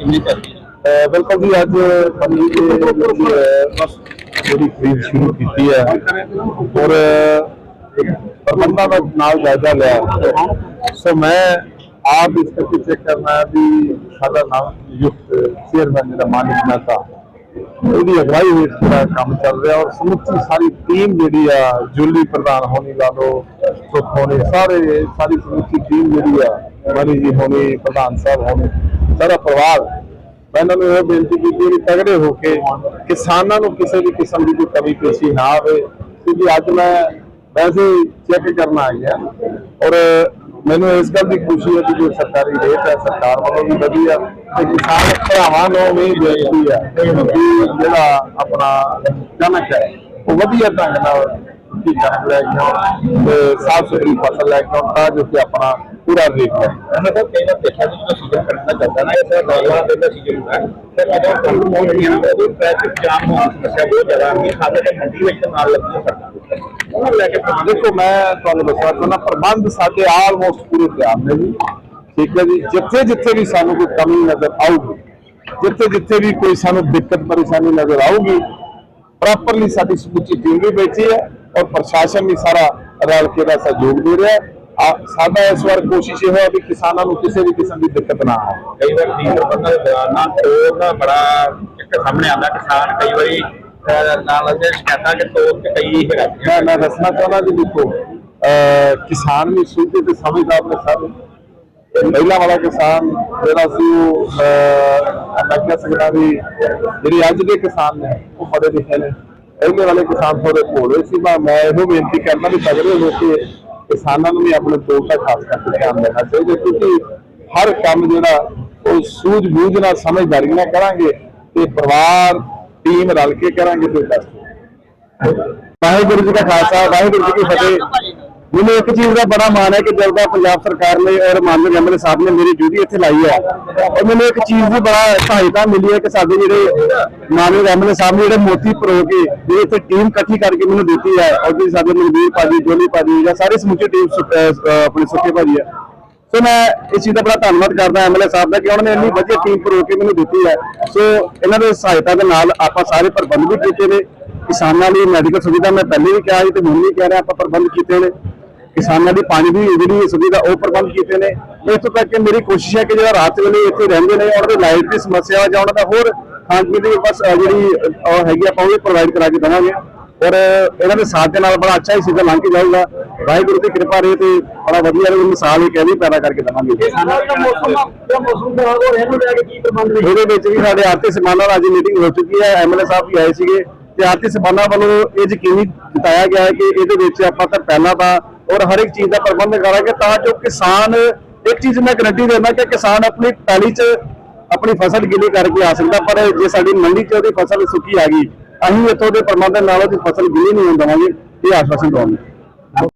ਕਿੰਨੀ ਚੱਲਦੀ ਹੈ। ਬਿਲਕੁਲ ਜੀ ਅੱਜ ਪੰਨੀ ਦੇ ਵਿੱਚ, ਅਹ, ਜਿਹੜੀ ਖਰੀਦ ਸ਼ੁਰੂ ਕੀਤੀ ਹੈ ਔਰ ਪ੍ਰਬੰਧਾਂ ਦਾ ਨਾਲ ਜਾਇਜ਼ਾ ਲਿਆ ਸੋ ਮੈਂ ਆਪ ਇਸ ਕਰਕੇ ਚੈੱਕ ਕਰਨਾ ਵੀ ਸਾਡਾ ਨਾਮ ਯੁਕਤ ਚੇਅਰਮੈਨ ਜਿਹੜਾ ਮਾਨਿਕ ਮਹਿਤਾ ਉਹਦੀ ਅਗਵਾਈ ਹੇਠ ਪੂਰਾ ਕੰਮ ਚੱਲ ਰਿਹਾ ਔਰ ਸਮੁੱਚੀ ਸਾਰੀ ਟੀਮ ਜਿਹੜੀ ਆ ਜੁਲੀ ਪ੍ਰਧਾਨ ਹੋਣੀ ਲਾ ਲਓ ਸੁਖ ਹੋਣੀ ਸਾਰੇ ਸਾਰੀ ਸਮੁੱਚੀ ਟੀਮ ਜਿਹੜੀ ਆ ਮਨੀ ਜੀ ਹੋਣੀ ਪ੍ਰਧਾਨ ਸਾਹਿਬ ਹੋਣੀ ਸਾਰਾ ਪਰਿਵਾਰ ਮੈਂ ਇਹਨਾਂ ਨੂੰ ਇਹ ਬੇਨਤੀ ਕੀਤੀ ਵੀ ਤਗੜੇ ਹੋ ਕੇ ਕਿਸਾਨਾਂ ਨੂੰ ਕਿਸੇ ਵੀ ਕਿਸਮ ਦੀ ਕੋਈ ਕਮੀ ਪੇਸ਼ੀ ਨਾ ਆਵੇ, ਕਿਉਂਕਿ ਅੱਜ ਮੈਂ ਵੈਸੇ ਚੈੱਕ ਕਰਨ ਆ ਗਿਆ ਔਰ ਮੈਨੂੰ ਇਸ ਗੱਲ ਦੀ ਖੁਸ਼ੀ ਹੈ ਕਿ ਜੋ ਸਰਕਾਰੀ ਰੇਟ ਹੈ, ਸਰਕਾਰ ਵੱਲੋਂ ਵੀ ਵਧੀਆ ਤੇ ਕਿਸਾਨ ਭਰਾਵਾਂ ਨੂੰ ਵੀ ਬੇਨਤੀ ਹੈ ਕਿ ਜਿਹੜਾ ਆਪਣਾ ਕਣਕ ਹੈ, ਉਹ ਵਧੀਆ ਢੰਗ ਨਾਲ ਕੀ ਕਣਕ ਲੈ ਕੇ ਆਉਣ ਤੇ ਸਾਫ਼ ਸੁਥਰੀ ਫਸਲ ਲੈ ਕੇ ਆਉਣ ਤਾਂ ਜੋ ਕਿ ਆਪਣਾ ਪੂਰਾ ਰੇਟ ਹੈ। ਮੈਂ ਤਾਂ ਕਈ ਵਾਰ ਦੇਖਿਆ ਜਦੋਂ ਸੀਜ਼ਨ ਕਰਨਾ ਚਾਹੁੰਦਾ ਨਾ ਇਸ ਰੋਜ਼ਾਨਾ ਦੇ ਸੀਜ਼ਨ ਹੁੰਦਾ ਹੈ, ਤੇ ਜਦੋਂ ਕੰਮ ਪਹੁੰਚਦੀਆਂ ਨਾ ਉਹ ਟ੍ਰੈਫਿਕ ਜਾਮ ਹੋਣ ਦੀ ਸਮੱਸਿਆ ਬਹੁਤ ਜ਼ਿਆਦਾ ਆਉਂਦੀ ਹੈ ਖਾਸ ਕਰਕੇ ਮੰਡੀ ਵਿੱਚ ਨਾਲ ਲੱਗਦੀ ਹੈ ਸੜਕਾਂ ਉਹਨਾਂ ਨੂੰ ਲੈ ਕੇ ਦੇਖੋ ਮੈਂ ਤੁਹਾਨੂੰ ਦੱਸਣਾ ਚਾਹੁੰਦਾ ਪ੍ਰਬੰਧ ਸਾਡੇ ਆਲਮੋਸਟ ਪੂਰੇ ਤਿਆਰ ਨੇ ਜੀ। ਠੀਕ ਹੈ ਜੀ ਜਿੱਥੇ ਜਿੱਥੇ ਵੀ ਸਾਨੂੰ ਕੋਈ ਕਮੀ ਨਜ਼ਰ ਆਊਗੀ ਜਿੱਥੇ ਜਿੱਥੇ ਵੀ ਕੋਈ ਸਾਨੂੰ ਦਿੱਕਤ ਪਰੇਸ਼ਾਨੀ ਨਜ਼ਰ ਆਊਗੀ ਪ੍ਰੋਪਰਲੀ ਸਾਡੀ ਸਮੁੱਚੀ ਟੀਮ ਵੀ ਬੈਠੀ ਹੈ। ਔਰ ਪ੍ਰਸ਼ਾਸਨ ਵੀ ਸਾਰਾ ਰਲ ਕੇ ਦਾ ਸਹਿਯੋਗ ਦੇ ਰਿਹਾ ਹੈ। ਆ- ਸਾਡਾ ਇਸ ਵਾਰ ਕੋਸ਼ਿਸ਼ ਇਹ ਹੈ ਵੀ ਕਿਸਾਨਾਂ ਨੂੰ ਕਿਸੇ ਵੀ ਕਿਸਮ ਦੀ ਦਿੱਕਤ ਨਾ ਆਵੇ। ਕਈ ਵਾਰ ਡੀਜ਼ਲ ਬੰਦਾ ਦੇ ਦੌਰਾਨ ਨਾ ਤੋੜ ਦਾ ਬੜਾ ਇੱਕ ਸਾਹਮਣੇ ਆਉਂਦਾ ਕਿਸਾਨ ਕਈ ਵਾਰੀ ਨਾਲ ਦੇ ਸ਼ਿਕਾਇਤਾਂ ਕਿ ਤੋੜ ਤੇ ਕਈ ਹੈਗਾ ਮੈਂ ਮੈਂ ਦੱਸਣਾ ਚਾਹੁੰਦਾ ਜੀ ਦੇਖੋ ਕਿਸਾਨ ਵੀ ਸੂਝੇ ਤੇ ਸਮਝਦਾਰ ਨੇ ਸਭ। ਪਹਿਲਾਂ ਵਾਲਾ ਕਿਸਾਨ ਜਿਹੜਾ ਸੀ ਉਹ ਮੈਂ ਕਹਿ ਸਕਦਾ ਵੀ ਜਿਹੜੀ ਅੱਜ ਦੇ ਕਿਸਾਨ ਨੇ ਉਹ ਬੜੇ ਲਿਖੇ ਨੇ। ਪਹਿਲੇ ਵਾਲੇ ਕਿਸਾਨ ਥੋੜੇ ਭੋਲੇ ਸੀ, ਮੈਂ ਇਹੋ ਬੇਨਤੀ ਕਰਦਾ ਵੀ ਤਗੜੇ ਹੋ ਕੇ ਕਿਸਾਨਾਂ ਨੂੰ ਵੀ ਆਪਣੇ ਤੋੜ ਦਾ ਖਾਸ ਕਰਕੇ ਧਿਆਨ ਦੇਣਾ ਚਾਹੀਦਾ, ਕਿਉਂਕਿ ਹਰ ਕੰਮ ਜਿਹੜਾ ਉਹ ਸੂਝ ਬੂਝ ਨਾਲ ਸਮਝਦਾਰੀ ਨਾਲ ਕਰਾਂਗੇ ਤੇ ਪਰਿਵਾਰ, ਟੀਮ ਰਲ ਕੇ ਕਰਾਂਗੇ ਤੇ ਬੈਸਟ ਵਾਹਿਗੁਰੂ ਜੀ ਕਾ ਖਾਲਸਾ, ਵਾਹਿਗੁਰੂ ਜੀ ਕੀ ਫਤਿਹ। ਮੈਨੂੰ ਇੱਕ ਚੀਜ਼ ਦਾ ਬੜਾ ਮਾਣ ਹੈ ਕਿ ਜਦੋਂ ਪੰਜਾਬ ਸਰਕਾਰ ਨੇ ਔਰ ਮਾਨਯੋਗ ਐਮਐਲਏ ਸਾਹਿਬ ਨੇ ਮੇਰੀ ਡਿਊਟੀ ਇੱਥੇ ਲਾਈ ਹੈ, ਔਰ ਮੈਨੂੰ ਇੱਕ ਚੀਜ਼ ਦੀ ਬੜਾ ਸਹਾਇਤਾ ਮਿਲੀ ਹੈ ਕਿ ਸਾਡੇ ਜਿਹੜੇ ਮਾਨਯੋਗ ਐਮਐਲਏ ਸਾਹਿਬ ਨੇ ਜਿਹੜੇ ਮੋਤੀ ਪਰੋ ਕੇ, ਜਿਹੜੀ ਇੱਥੇ ਟੀਮ ਇਕੱਠੀ ਕਰਕੇ ਮੈਨੂੰ ਦਿੱਤੀ ਹੈ, ਔਰ ਜਿਹੜੀ ਸਾਡੇ ਮਨਵੀਰ ਭਾਜੀ, ਜੋਲੀ ਭਾਜੀ, ਜਾਂ ਸਾਰੇ ਸਮੁੱਚੀ ਟੀਮ ਆਪਣੀ ਸੁੱਕੇ ਭਾਜੀ ਹੈ। ਸੋ ਮੈਂ ਇਸ ਚੀਜ਼ ਦਾ ਬੜਾ ਧੰਨਵਾਦ ਕਰਦਾ ਐਮਐਲਏ ਸਾਹਿਬ ਦਾ ਕਿ ਉਹਨਾਂ ਨੇ ਇੰਨੀ ਵਧੀਆ ਟੀਮ ਪਰੋ ਕੇ ਮੈਨੂੰ ਦਿੱਤੀ ਹੈ। ਸੋ ਇਹਨਾਂ ਦੇ ਸਹਾਇਤਾ ਦੇ ਨਾਲ ਆਪਾਂ ਸਾਰੇ ਪ੍ਰਬੰਧ ਵੀ ਕੀਤੇ ਨੇ। ਕਿਸਾਨਾਂ ਲਈ ਮੈਡੀਕਲ ਸੁਵਿਧਾ ਮੈਂ ਪਹਿਲੇ ਵੀ ਕਿਹਾ ਸੀ ਤੇ ਹੁਣ ਵੀ ਕਹਿ ਰਿਹਾ, ਆਪਾਂ ਪ੍ਰਬੰਧ ਕੀਤੇ ਨੇ। ਕਿਸਾਨਾਂ ਦੀ ਪਾਣੀ ਦੀ ਜਿਹੜੀ ਸੁਵਿਧਾ ਉਹ ਪ੍ਰਬੰਧ ਕੀਤੇ ਨੇ। ਇਸ ਤੋਂ ਤੱਕ ਕਿ ਮੇਰੀ ਕੋਸ਼ਿਸ਼ ਹੈ ਕਿ ਜਿਹੜਾ ਰਾਤ ਵੇਲੇ ਇੱਥੇ ਰਹਿੰਦੇ ਨੇ ਉਹਨਾਂ ਦੇ ਲਾਈਟ ਦੀ ਸਮੱਸਿਆ ਜਾਂ ਉਹਨਾਂ ਦਾ ਹੋਰ ਖਾਣ ਪੀਣ ਦੀ ਬਸ ਜਿਹੜੀ ਹੈਗੀ ਆਪਾਂ ਉਹ ਪ੍ਰੋਵਾਈਡ ਕਰਾ ਕੇ ਦੇਵਾਂਗੇ। ਔਰ ਇਹਨਾਂ ਦੇ ਸਾਥ ਦੇ ਨਾਲ ਬੜਾ ਅੱਛਾ ਹੀ ਸੀਜ਼ਨ ਲੰਘ ਕੇ ਜਾਊਗਾ। ਵਾਹਿਗੁਰੂ ਦੀ ਕਿਰਪਾ ਰਹੇ ਤੇ ਬੜਾ ਵਧੀਆ ਰਹੂ ਮਿਸਾਲ ਹੀ ਕਹਿੰਦੀ ਪੈਦਾ ਕਰਕੇ ਦੇਵਾਂਗੇ। ਇਹਦੇ ਵਿੱਚ ਵੀ ਸਾਡੇ ਆਰਤੀ ਸਮਾਨਾਂ ਨਾਲ ਅੱਜ ਮੀਟਿੰਗ ਹੋ ਚੁੱਕੀ ਹੈ। ਐਮਐਲਏ ਸਾਹਿਬ ਵੀ ਆਏ ਸੀਗੇ। ਤੇ ਆਰਤੀ ਸਮਾਨਾਂ ਵੱਲੋਂ ਇਹ ਯਕੀਨੀ ਜਤਾਇਆ ਗਿਆ ਹੈ ਕਿ ਇਹਦੇ ਵਿੱਚ ਆਪਾਂ ਤਾਂ ਪਹਿਲਾਂ ਤਾਂ ਔਰ ਹਰ ਇੱਕ ਚੀਜ਼ ਦਾ ਪ੍ਰਬੰਧ ਕਰਾਂਗੇ ਤਾਂ ਜੋ ਕਿਸਾਨ, ਇੱਕ ਚੀਜ਼ ਮੈਂ ਗਰੰਟੀ ਦਿੰਦਾ ਕਿ ਕਿਸਾਨ ਆਪਣੀ ਪੈਲੀ 'ਚ ਆਪਣੀ ਫਸਲ ਗਿੱਲੀ ਕਰਕੇ ਆ ਸਕਦਾ, ਪਰ ਜੇ ਸਾਡੀ ਮੰਡੀ 'ਚ ਉਹਦੀ ਫਸਲ ਸੁੱਕੀ ਆ ਗਈ, ਅਸੀਂ ਇੱਥੋਂ ਦੇ ਪ੍ਰਬੰਧ ਨਾਲ ਉਹਦੀ ਫਸਲ ਗਿੱਲੀ ਨਹੀਂ ਹੋਣ ਦੇਵਾਂਗੇ, ਇਹ ਆਸ਼ਵਾਸਨ ਦਵਾਂਗੇ।